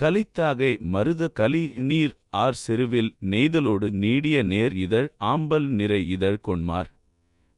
கலித்தாகை மருத கலி நீர் ஆர் செருவில் நெய்தலோடு நீடிய நேர் இதழ் ஆம்பல் நிறை இதழ் கொண்மார்.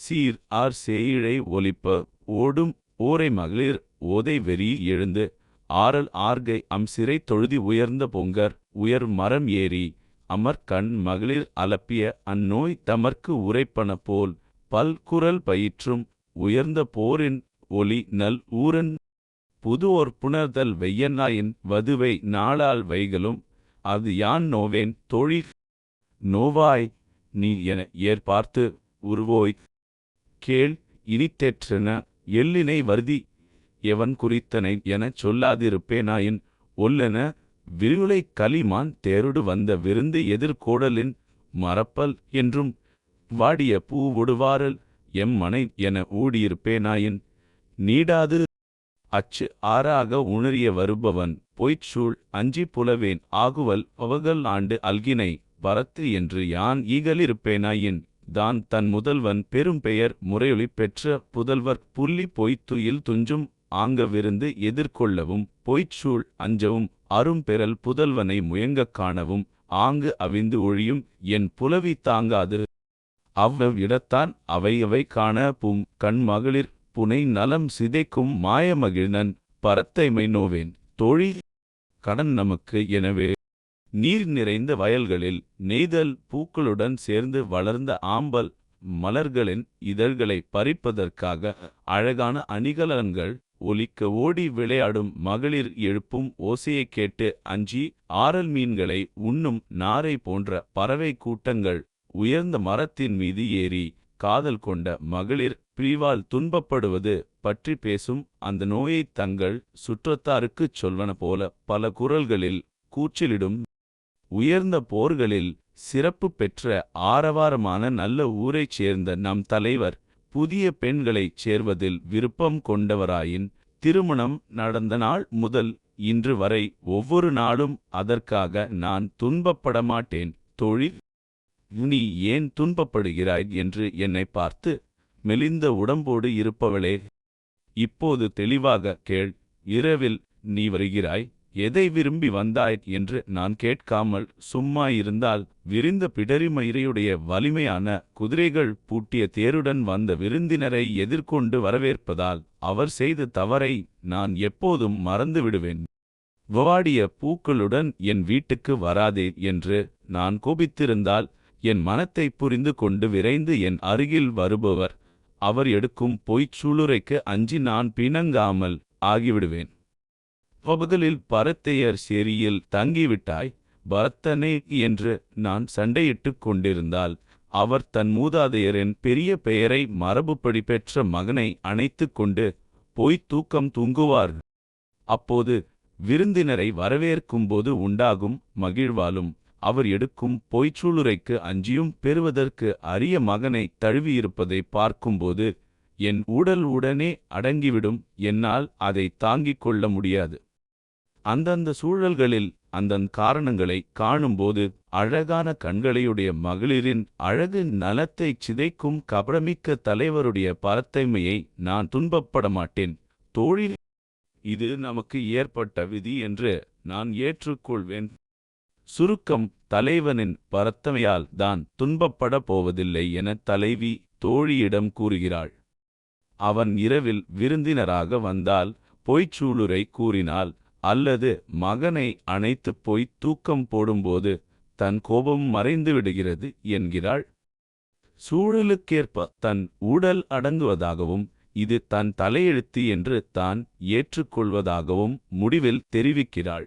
சீர் ஆர் சேயிழை ஒலிப்ப ஓடும் ஓரை மகளிர் ஓதை வெறி எழுந்து ஆரல் ஆர்கை அம் சிறை தொழுதி உயர்ந்த பொங்கர் உயர் மரம் ஏறி அமர் கண் மகளிர் அலப்பிய அந்நோய் தமர்க்கு உரைப்பன போல் பல்குரல் பயிற்றும் உயர்ந்த போரின் ஒலி நல் ஊரன் புதுவோர் புணர்தல் வெய்யன்னாயின் வதுவை நாளால் வைகளும் அது யான் நோவேன் தொழி நோவாய் நீ என ஏற்பார்த்து உருவோய். கேள் இனித்தெற்றென எல்லினை வருதி எவன் குறித்தனை எனச் சொல்லாதிருப்பேனாயின் ஒல்லென விரிவுலை கலிமான் தேருடு வந்த விருந்து எதிர்கோடலின் மறப்பல் என்றும் வாடிய பூவொடுவாரல் எம் மனை என ஊடியிருப்பேனாயின் நீடாது அச்சு ஆறாக உணரிய வருபவன் பொய்ச்சூள் அஞ்சி புலவேன் ஆகுவல் அவகல் ஆண்டு அல்கினை பரத்து என்று யான் ஈகலிருப்பேனாயின் தான் தன் முதல்வன் பெரும் பெயர் முறையொளி பெற்ற புதல்வர் புள்ளி பொய்த்துயில் துஞ்சும் ஆங்கவிருந்து எதிர்கொள்ளவும் பொய்ச்சூள் அஞ்சவும் அரும்பெறல் புதல்வனை முயங்கக் காணவும் ஆங்கு அவிந்து ஒழியும் என் புலவி தாங்காது. அவ்வவ் இடத்தான் அவையவை காண பும் கண் மகளிர் புனை நலம் சிதைக்கும் மாயமகிழ்நன் பரத்தைமை நோவேன் தோழி கடன் நமக்கு எனவே நீர் நிறைந்த வயல்களில் நெய்தல் பூக்களுடன் சேர்ந்து வளர்ந்த ஆம்பல் மலர்களின் இதழ்களை பறிப்பதற்காக அழகான அணிகலன்கள் ஒலிக்க ஓடி விளையாடும் மகளிர் எழுப்பும் ஓசையைக் கேட்டு அஞ்சி ஆரல் மீன்களை உண்ணும் நாரை போன்ற பறவை கூட்டங்கள் உயர்ந்த மரத்தின் மீது ஏறி காதல் கொண்ட மகளிர் பிரிவால் துன்பப்படுவது பற்றி பேசும் அந்த நோயை தங்கள் சுற்றத்தாருக்குச் சொல்வன போல பல குரல்களில் கூச்சலிடும். உயர்ந்த போர்களில் சிறப்பு பெற்ற ஆரவாரமான நல்ல ஊரைச் சேர்ந்த நம் தலைவர் புதிய பெண்களைச் சேர்வதில் விருப்பம் கொண்டவராயின் திருமணம் நடந்த நாள் முதல் இன்று வரை ஒவ்வொரு நாளும் அதற்காக நான் துன்பப்பட மாட்டேன் தொழில் நீ ஏன் துன்பப்படுகிறாய் என்று என்னை பார்த்து மெலிந்த உடம்போடு இருப்பவளே இப்போது தெளிவாக கேள் இரவில் நீ வருகிறாய் எதை விரும்பி வந்தாய் என்று நான் கேட்காமல் சும்மா இருந்தால் விரிந்த பிடரிமயிரையுடைய வலிமையான குதிரைகள் பூட்டிய தேருடன் வந்த விருந்தினரை எதிர்கொண்டு வரவேற்பதால் அவர் செய்த தவறை நான் எப்போதும் மறந்து விடுவேன் வாடிய பூக்களுடன் என் வீட்டுக்கு வராதே என்று நான் கோபித்திருந்தால் என் மனத்தை புரிந்து கொண்டு விரைந்து என் அருகில் வருபவர் அவர் எடுக்கும் பொய்ச் சூளுரைக்கு அஞ்சி நான் பிணங்காமல் ஆகிவிடுவேன். பபகலில் பரத்தையர் சேரியில் தங்கிவிட்டாய் பரத்தனே என்று நான் சண்டையிட்டுக் கொண்டிருந்தால் அவர் தன் மூதாதையரின் பெரிய பெயரை மரபுப்படி பெற்ற மகனை அணைத்துக் கொண்டு பொய்த் தூக்கம் தூங்குவார். அப்போது விருந்தினரை வரவேற்கும்போது உண்டாகும் மகிழ்வாலும் அவர் எடுக்கும் பொய்ச்சூளுரைக்கு அஞ்சியும் பெறுவதற்கு அரிய மகனை தழுவியிருப்பதை பார்க்கும்போது என் உடல் உடனே அடங்கிவிடும் என்னால் அதை தாங்கிக் கொள்ள முடியாது. அந்தந்த சூழல்களில் அந்தந்த காரணங்களை காணும்போது அழகான கண்களையுடைய மகளிரின் அழகு நலத்தைச் சிதைக்கும் கபடமிக்க தலைவருடைய பரத்தைமையை நான் துன்பப்பட மாட்டேன் தோழி இது நமக்கு ஏற்பட்ட விதி என்று நான் ஏற்றுக்கொள்வேன். சுருக்கம் தலைவனின் பரத்தமையால் தான் துன்பப்பட போவதில்லை என தலைவி தோழியிடம் கூறுகிறாள். அவன் இரவில் விருந்தினராக வந்தால் பொய்ச்சூளுரை கூறினால் அல்லது மகனை அணைத்துப் போய் தூக்கம் போடும்போது தன் கோபம் மறைந்து விடுகிறது என்கிறாள். சூழலுக்கேற்ப தன் உடல் அடங்குவதாகவும் இது தன் தலையெழுத்து என்று தான் ஏற்றுக்கொள்வதாகவும் முடிவில் தெரிவிக்கிறாள்.